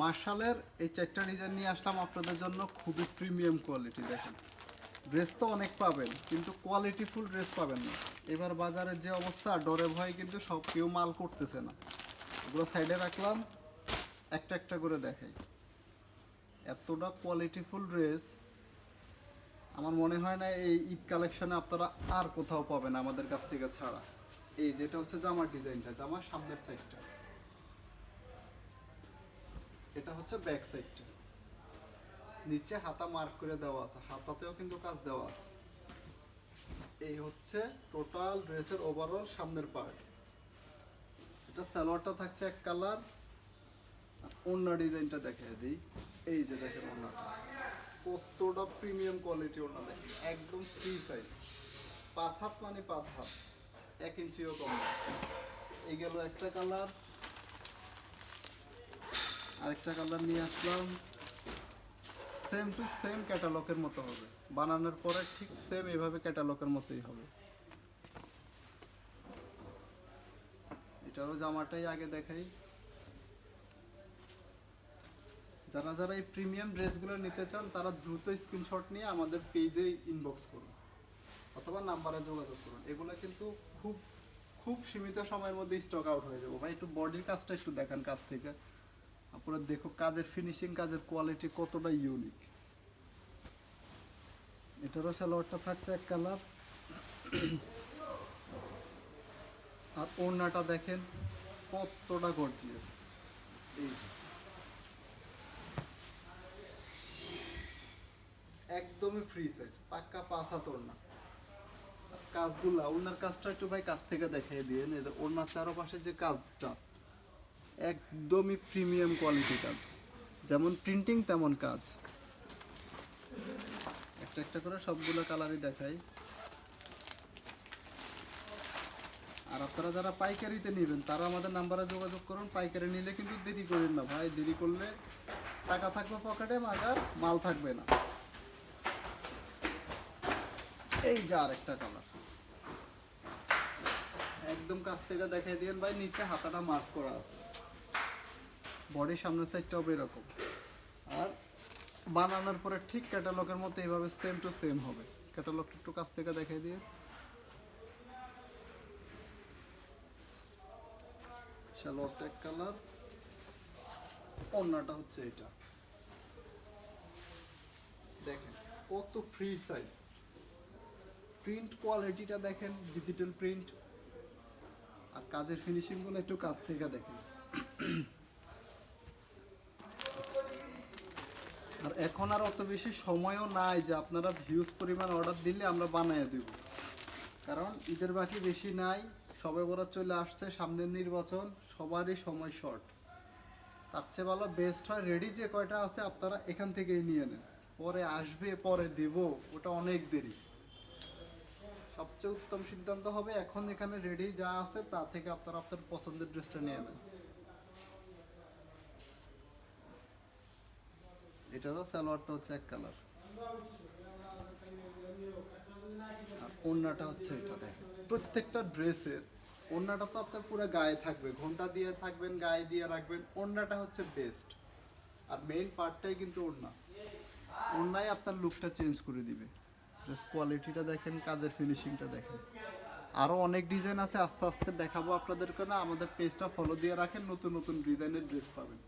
মার্শালের এই চারটা ডিজাইন নিয়ে আসলাম আপনাদের জন্য খুবই প্রিমিয়াম কোয়ালিটি দেখেন। ড্রেস তো অনেক পাবেন, কিন্তু কোয়ালিটিফুল ড্রেস পাবেন না। এবার বাজারের যে অবস্থা, ডরে ভয়ে কিন্তু সব কেউ মাল করতেছে না। এগুলো সাইডে রাখলাম, একটা একটা করে দেখাই। এতটা কোয়ালিটিফুল ড্রেস আমার মনে হয় না এই ঈদ কালেকশনে আপনারা আর কোথাও পাবেন আমাদের কাছ থেকে ছাড়া। এই যেটা হচ্ছে জামার ডিজাইনটা জামার সামনের সাইডটা এটা হচ্ছে ব্যাক সাইডটা নিচে হাতা মার্ক করে দেওয়া আছে, হাতাতেও কিন্তু কাজ দেওয়া আছে। এই হচ্ছে টোটাল ড্রেসের ওভারঅল সামনের পার্ট এটা সালোয়ারটা থাকছে এক কালার অন্য ডিজাইনটা দেখাই দিই। এই যে দেখেন অন্যটা কতটা প্রিমিয়াম কোয়ালিটি ওটা দেখেন, একদম ফ্রি সাইজ পাঁচ হাত মানে পাঁচ হাত, এক ইঞ্চিও কম। এই গেল একটা কালার আরেকটা কালার নিয়ে আসলাম। সেম টু সেম ক্যাটালগের মতো হবে। বানানোর পরে ঠিক সেম এভাবে ক্যাটালগের মতোই হবে। এটারও জামাটাই আগে দেখাই। যারা যারা এই প্রিমিয়াম ড্রেসগুলো নিতে চান, তারা দ্রুত স্ক্রিনশট নিয়ে আমাদের পেজে ইনবক্স করুন। অথবা নাম্বারে যোগাযোগ করুন। এগুলো কিন্তু খুব খুব সীমিত সময়ের মধ্যে স্টক আউট হয়ে যাবে। ভাই, একটু বডির কাজটা একটু দেখান কাছ থেকে। আপনারা দেখো কাজের ফিনিশিং কাজের কোয়ালিটি কতটা ইউনিক এটারও সালোয়ারটা থাকছে এক কালার আর ওড়নাটা দেখেন কতটা গর্জিয়াস এই একদমই ফ্রি সাইজ পাক্কা পাঁচ হাত ওড়না। কাজগুলা ওনার কাজটা একটু ভাই কাছ থেকে দেখিয়ে দিয়ে ওনার চারপাশে যে কাজটা একদমই প্রিমিয়াম কোয়ালিটি কাজ। যেমন প্রিন্টিং তেমন কাজ। একটা একটা করে সবগুলো কালারই দেখাই। আর আপনারা যারা পাইকারিতে নেবেন, তারা আমাদের নাম্বারে যোগাযোগ করুন। পাইকারি নিলে কিন্তু দেরি করেন না ভাই। দেরি করলে টাকা থাকবে পকেটে, মাগার মাল থাকবে না। এই যে আরেকটা কালার একদম কাছ থেকে দেখাই দিয়েন ভাই, নিচে হাতাটা মার্ক করা আছে। বডির সামনের সাইডটাও এরকম। আর বানানোর পরে ঠিক ক্যাটালগের মতো এইভাবে সেম টু সেম হবে। ক্যাটালগটা একটু কাছ থেকে দেখাই দিয়ে। এটা। দেখেন, কত ফ্রি সাইজ প্রিন্ট কোয়ালিটিটা দেখেন ডিজিটাল প্রিন্ট আর কাজের ফিনিশিংগুলো একটু কাছ থেকে দেখেন। এখন আর অত বেশি সময়ও নাই যে আপনারা ভিউজ পরিমাণ অর্ডার দিলে আমরা বানিয়ে দেব। কারণ ঈদের বাকি বেশি নাই, সবে বড় চলে আসছে, সামনের নির্বাচন, সবারই সময় শর্ট তার চেয়ে ভালো বেস্ট হয় রেডি যে কয়টা আছে আপনারা এখান থেকেই নিয়ে নেন। পরে আসবে, পরে দেব, ওটা অনেক দেরি। সবচেয়ে উত্তম সিদ্ধান্ত হবে এখন এখানে রেডি যা আছে তা থেকে আপনারা আপনার পছন্দের ড্রেসটা নিয়ে নেন। এটারও সালোয়ারটা হচ্ছে এক কালার। আর ওড়নাটা হচ্ছে এটা, দেখেন। প্রত্যেকটা ড্রেসের ওড়নাটা তো আপনার পুরো গায়ে থাকবে ঘণ্টা দিয়ে থাকবেন, গায়ে দিয়ে রাখবেন, ওড়নাটা হচ্ছে বেস্ট আর মেইন পার্টটাই কিন্তু ওড়না। ওড়নাই আপনার লুকটা চেঞ্জ করে দিবে। ড্রেস কোয়ালিটিটা দেখেন, কাজের ফিনিশিংটা দেখেন। আরও অনেক ডিজাইন আছে, আস্তে আস্তে দেখাবো আপনাদেরকে না। আমাদের পেজটা ফলো দিয়ে রাখেন, নতুন নতুন ডিজাইনের ড্রেস পাবেন।